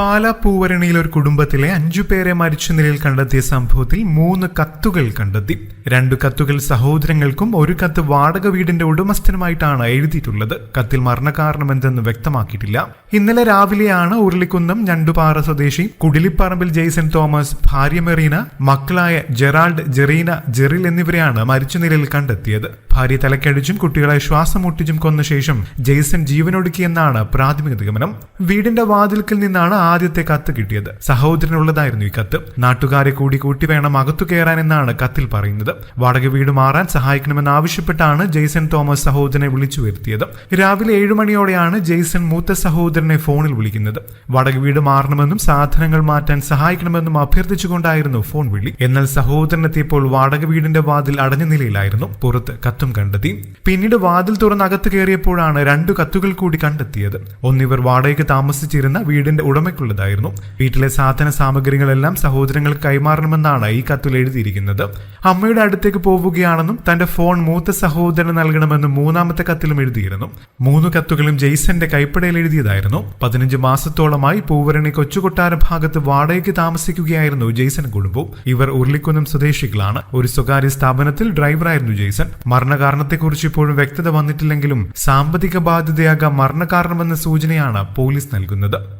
പാലാ പൂവരണിയിൽ ഒരു കുടുംബത്തിലെ അഞ്ചു പേരെ മരിച്ച നിലയിൽ കണ്ടെത്തിയ സംഭവത്തിൽ മൂന്ന് കത്തുകൾ കണ്ടെത്തി. രണ്ടു കത്തുകൾ സഹോദരങ്ങൾക്കും ഒരു കത്ത് വാടക വീടിന്റെ ഉടമസ്ഥനുമായിട്ടാണ് എഴുതിയിട്ടുള്ളത്. കത്തിൽ മരണകാരണം എന്തെന്ന് വ്യക്തമാക്കിയിട്ടില്ല. ഇന്നലെ രാവിലെയാണ് ഉരുളിക്കുന്നം ഞണ്ടുപാറ സ്വദേശി കുടിലിപ്പറമ്പിൽ ജെയ്സൺ തോമസ് ഭാര്യ മെറീന മക്കളായ ജെറാൾഡ് ജെറീന ജെറിൽ എന്നിവരെയാണ് മരിച്ച നിലയിൽ കണ്ടെത്തിയത്. ഭാര്യ തലക്കടിച്ചും കുട്ടികളെ ശ്വാസം മുട്ടിച്ചും കൊന്ന ശേഷം ജെയ്സൺ ജീവനൊടുക്കിയെന്നാണ് പ്രാഥമിക നിഗമനം. വീടിന്റെ വാതിൽക്കിൽ നിന്നാണ് ആദ്യത്തെ കത്ത് കിട്ടിയത്. സഹോദരനുള്ളതായിരുന്നു ഈ കത്ത്. നാട്ടുകാരെ കൂടി കൂട്ടി വേണം അകത്തു കയറാൻ എന്നാണ് കത്തിൽ പറയുന്നത്. വാടക വീട് മാറാൻ സഹായിക്കണമെന്ന് ആവശ്യപ്പെട്ടാണ് ജെയ്സൺ തോമസ് സഹോദരനെ വിളിച്ചു വരുത്തിയത്. രാവിലെ ഏഴു മണിയോടെയാണ് ജെയ്സൺ മൂത്ത സഹോദരനെ ഫോണിൽ വിളിക്കുന്നത്. വാടക വീട് മാറണമെന്നും സാധനങ്ങൾ മാറ്റാൻ സഹായിക്കണമെന്നും അഭ്യർത്ഥിച്ചുകൊണ്ടായിരുന്നു ഫോൺ വിളി. എന്നാൽ സഹോദരനെത്തിയപ്പോൾ വാടക വീടിന്റെ വാതിൽ അടഞ്ഞ നിലയിലായിരുന്നു. പുറത്ത് കത്തും കണ്ടെത്തി. പിന്നീട് വാതിൽ തുറന്ന് അകത്ത് കയറിയപ്പോഴാണ് രണ്ടു കത്തുകൾ കൂടി കണ്ടെത്തിയത്. ഒന്നിവർ വാടകയ്ക്ക് താമസിച്ചിരുന്ന വീടിന്റെ ഉടമയ്ക്കുള്ളതായിരുന്നു വീട്ടിലെ സാധന സാമഗ്രികളെല്ലാം സഹോദരങ്ങൾ കൈമാറണമെന്നാണ് ഈ കത്തിൽ എഴുതിയിരിക്കുന്നത്. അമ്മയുടെ അടുത്തേക്ക് പോവുകയാണെന്നും തന്റെ ഫോൺ മൂത്ത സഹോദരന് നൽകണമെന്നും മൂന്നാമത്തെ കത്തിലും എഴുതിയിരുന്നു. മൂന്ന് കത്തുകളും ജെയ്സന്റെ കൈപ്പടയിൽ എഴുതിയതായിരുന്നു. പതിനഞ്ച് മാസത്തോളമായി പൂവരണി കൊച്ചുകൊട്ടാര ഭാഗത്ത് വാടകയ്ക്ക് താമസിക്കുകയായിരുന്നു ജെയ്സൺ കുടുംബവും ഇവർ ഉരുളിക്കുന്നം സ്വദേശികളാണ്. ഒരു സ്വകാര്യ സ്ഥാപനത്തിൽ ഡ്രൈവറായിരുന്നു ജെയ്സൺ. മരണകാരണത്തെക്കുറിച്ച് ഇപ്പോഴും വ്യക്തത വന്നിട്ടില്ലെങ്കിലും സാമ്പത്തിക ബാധ്യതയാകാം മരണകാരണമെന്ന സൂചനയാണ് പോലീസ് നൽകുന്നത്.